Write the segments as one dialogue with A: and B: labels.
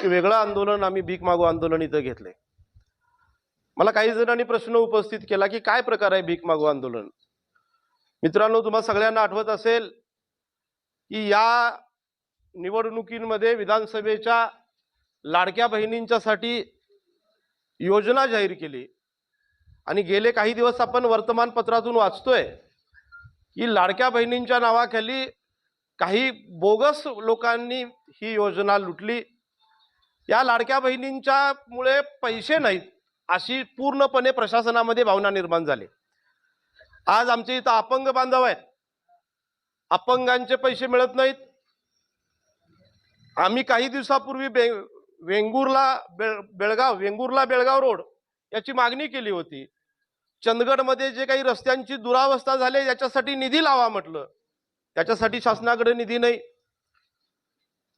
A: एक वेगळं आंदोलन आम्ही भीक मागू आंदोलन इथं घेतलंय. मला काही जणांनी प्रश्न उपस्थित केला की काय प्रकार आहे भीक मागू आंदोलन? मित्रांनो तुम्हाला सगळ्यांना आठवत असेल की या निवडणुकीमध्ये विधानसभेच्या लाडक्या बहिणींच्यासाठी योजना जाहीर केली. आणि गेले काही दिवस आपण वर्तमानपत्रातून वाचतोय की लाडक्या बहिणींच्या नावाखाली काही बोगस लोकांनी ही योजना लुटली. या लाडक्या बहिणींच्या मुळे पैसे नाहीत अशी पूर्णपणे प्रशासनामध्ये भावना निर्माण झाली. आज आमच्या इथं अपंग बांधव आहेत. अपंगांचे पैसे मिळत नाहीत. आम्ही काही दिवसापूर्वी बे वेंगूरला बेळ बेळगाव वेंगुर्ला बेळगाव रोड याची मागणी केली होती. चंदगडमध्ये जे काही रस्त्यांची दुरावस्था झाली याच्यासाठी निधी लावा म्हटलं. त्याच्यासाठी शासनाकडे निधी नाही.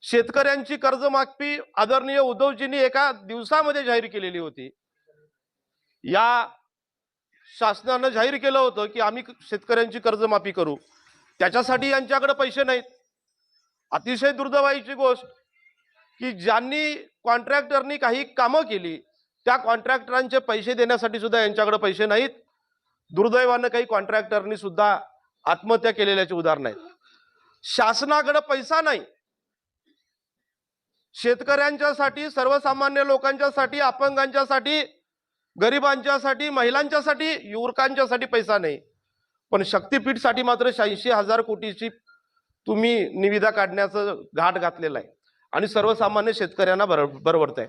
A: शेतकऱ्यांची कर्जमाफी आदरणीय उद्धवजींनी एका दिवसामध्ये जाहीर केलेली होती. या शासनानं जाहीर केलं होतं की आम्ही शेतकऱ्यांची कर्जमाफी करू. त्याच्यासाठी यांच्याकडे पैसे नाहीत. अतिशय दुर्दैवाईची गोष्ट की ज्यांनी कॉन्ट्रॅक्टरनी काही कामं केली त्या कॉन्ट्रॅक्टरांचे पैसे देण्यासाठी सुद्धा यांच्याकडे पैसे नाहीत. दुर्दैवानं काही कॉन्ट्रॅक्टरनी सुद्धा आत्महत्या केलेल्याचे उदाहरण आहेत शासनाकडे पैसा नाही. शेतकऱ्यांच्यासाठी सर्वसामान्य लोकांच्यासाठी अपंगांच्यासाठी गरिबांच्यासाठी महिलांच्यासाठी युवकांच्यासाठी पैसा नाही. पण शक्तीपीठसाठी मात्र शहाऐंशी हजार कोटीची तुम्ही निविदा काढण्याचं घाट घातलेला आहे. आणि सर्वसामान्य शेतकऱ्यांना बर बरवडत आहे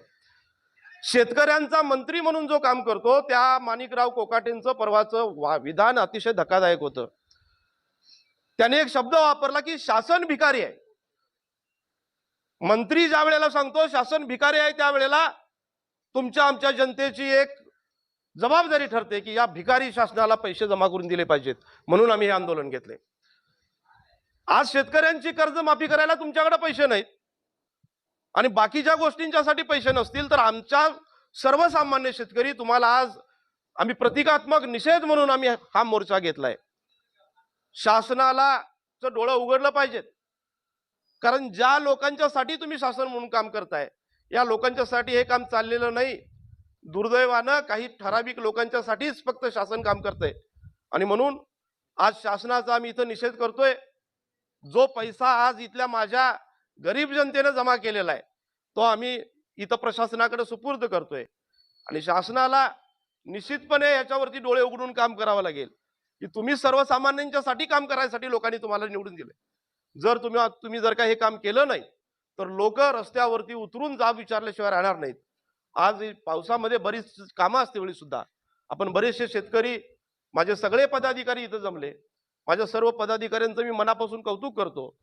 A: शेतकऱ्यांचा मंत्री म्हणून जो काम करतो त्या माणिकराव कोकाटेंचं परवाचं वा विधान अतिशय धक्कादायक होतं. त्याने एक शब्द वापरला की शासन भिकारी आहे. मंत्री ज्या वेळेला सांगतो शासन भिकारी आहे त्यावेळेला तुमच्या आमच्या जनतेची एक जबाबदारी ठरते की या भिकारी शासनाला पैसे जमा करून दिले पाहिजेत म्हणून आम्ही हे आंदोलन घेतले. आज शेतकऱ्यांची कर्जमाफी करायला तुमच्याकडे पैसे नाहीत. आणि बाकीच्या गोष्टींच्यासाठी पैसे नसतील तर आमच्या सर्वसामान्य शेतकरी तुम्हाला आज आम्ही प्रतिकात्मक निषेध म्हणून आम्ही हा मोर्चा घेतलाय. शासनाला चं डोळं उघडलं पाहिजेत कारण ज्या लोकांच्यासाठी तुम्ही शासन म्हणून काम करताय या लोकांच्यासाठी हे काम चाललेलं नाही. दुर्दैवानं काही ठराविक लोकांच्यासाठीच फक्त शासन काम करतंय. आणि म्हणून आज शासनाचा आम्ही इथं निषेध करतोय जो पैसा आज इथल्या माझ्या गरीब जनतेनं जमा केलेला आहे तो आम्ही इथं प्रशासनाकडे सुपूर्द करतोय. आणि शासनाला निश्चितपणे याच्यावरती डोळे उघडून काम करावं लागेल की तुम्ही सर्वसामान्यांच्यासाठी काम करायसाठी लोकांनी तुम्हाला निवडून दिले जर तुम्ही तुम्ही जर का हे काम केलं नाही तर लोक रस्त्यावरती उतरून जाब विचारल्याशिवाय राहणार नाहीत. आज पावसामध्ये बरीच कामं असते वेळी सुद्धा. आपण बरेचसे शेतकरी माझे सगळे पदाधिकारी इथं जमले. माझ्या सर्व पदाधिकाऱ्यांचं मी मनापासून कौतुक करतो.